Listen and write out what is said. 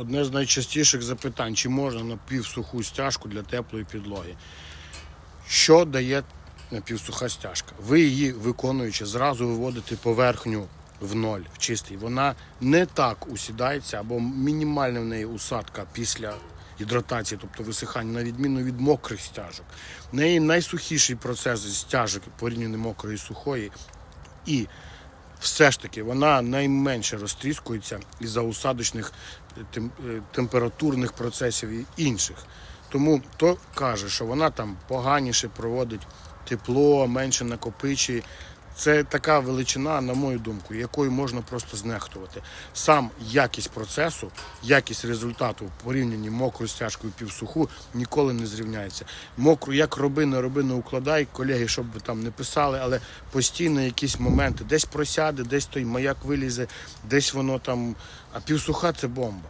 Одне з найчастіших запитань, чи можна напівсуху стяжку для теплої підлоги. Що дає напівсуха стяжка? Ви її виконуючи, зразу виводите поверхню в ноль, в чистий. Вона не так усідається, або мінімальна в неї усадка після гідратації, тобто висихання, на відміну від мокрих стяжок. В неї найсухіший процес стяжок порівняно мокрої і сухої. І все ж таки вона найменше розтріскується із-за усадочних е, е, температурних процесів і інших. Тому то каже, що вона там поганіше проводить тепло, менше накопичує. Це така величина, на мою думку, якою можна просто знехтувати. Сам якість процесу, якість результату в порівнянні мокрою стяжкою півсуху ніколи не зрівняється. Мокру, як роби, не укладай, колеги, щоб ви там не писали, але постійно якісь моменти, десь просяде, десь той маяк вилізе, десь воно там. А півсуха це бомба.